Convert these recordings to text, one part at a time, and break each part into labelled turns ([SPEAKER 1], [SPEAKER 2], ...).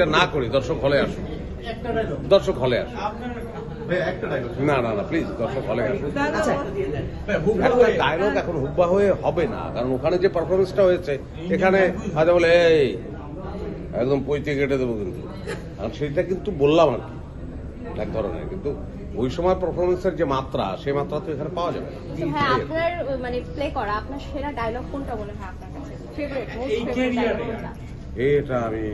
[SPEAKER 1] এটা না করি দর্শক হলে আসুন। দর্শক হলে আসুন। না না না প্লিজ দর্শক হলে আসুন।
[SPEAKER 2] আচ্ছা।
[SPEAKER 1] একটা ডায়লগ এখন হুব্বা হয়ে হবে না কারণ ওখানে যে পারফরমেন্সটা হয়েছে এখানে হয়তো বলে এই একদম পৈতে কেটে দেবো কিন্তু। কারণ সেটা কিন্তু বললাম আর কি এক ধরনের। কিন্তু ওই সময় পারফরমেন্সের যে মাত্রা সেই মাত্রা তো এখানে পাওয়া যাবে না।
[SPEAKER 3] আপনার মানে প্লে করা আপনার সেরা ডায়লগ কোনটা মনে হয় আপনার কাছে? ফেভারিট মোস্ট
[SPEAKER 4] এই
[SPEAKER 3] ফেভারিট
[SPEAKER 1] এটা আমি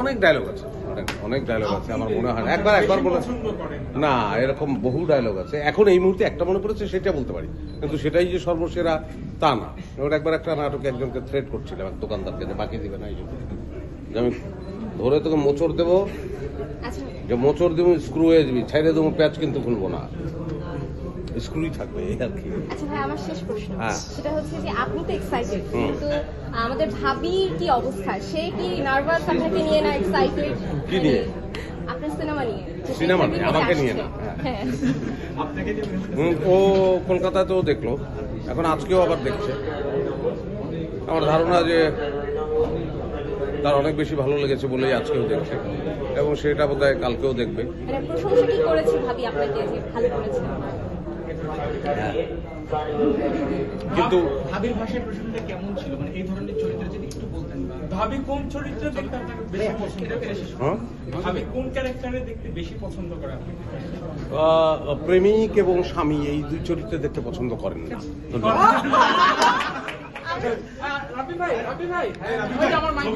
[SPEAKER 1] অনেক ডায়লগ আছে। অনেক অনেক ডায়লগ আছে আমার মনে হয় না। একবার একবার বলে না এরকম বহু ডায়লগ আছে। এখন এই মুহূর্তে একটা মনে পড়েছে সেটা বলতে পারি। কিন্তু সেটাই যে সর্বসেরা তা না। এবার একবার একটা নাটকে একজনকে থ্রেট করছিলাম এক দোকানদারকে যে বাকি দিবে না এই জন্য। যে আমি ধরে তোকে মোচড় দেবো
[SPEAKER 3] আচ্ছা।
[SPEAKER 1] যে মোচড় দেবো স্ক্রু হয়ে যাবি ছাইড়ে দেবো প্যাচ কিন্তু খুলবো না। স্ক্রুই থাকবে এই আর কি।
[SPEAKER 3] আচ্ছা ভাই আমার শেষ প্রশ্ন।
[SPEAKER 1] হ্যাঁ।
[SPEAKER 3] সেটা হচ্ছে যে আপনি তো এক্সাইটেড কিন্তু আমাদের ভাবির কি অবস্থা? সে কি নার্ভাস আপনাকে নিয়ে না এক্সাইটেড
[SPEAKER 1] কি নিয়ে?
[SPEAKER 3] আপনার সিনেমা নিয়ে।
[SPEAKER 1] সিনেমা নিয়ে, আমাকে নিয়ে না, হ্যাঁ।
[SPEAKER 3] হ্যাঁ।
[SPEAKER 4] আপনাকে যে
[SPEAKER 1] হুম, ও কলকাতাতেও দেখল। এখন আজকেও আবার দেখছে। আমার ধারণা যে তার অনেক বেশি ভালো লেগেছে বলেই আজকেও দেখছে। এবং সেটা বোধ হয় কালকেও দেখবে।
[SPEAKER 3] মানে প্রশংসা কি করেছে ভাবি আপনাকে ভালো করেছে?
[SPEAKER 1] কিন্তু
[SPEAKER 4] ভাবির ভাষায় প্রশ্নটা কেমন ছিল? মানে এই ধরনের চরিত্র যদি একটু বলতেন ভাবি কোন চরিত্র দেখতে আপনাকে বেশি পছন্দ
[SPEAKER 1] হ্যাঁ?
[SPEAKER 4] ভাবি কোন ক্যারেক্টারে দেখতে বেশি পছন্দ করে
[SPEAKER 1] প্রেমিক এবং স্বামী এই দুই চরিত্রে দেখতে পছন্দ করেন না।
[SPEAKER 4] রাবি ভাই রাবি ভাই। আমার মাইক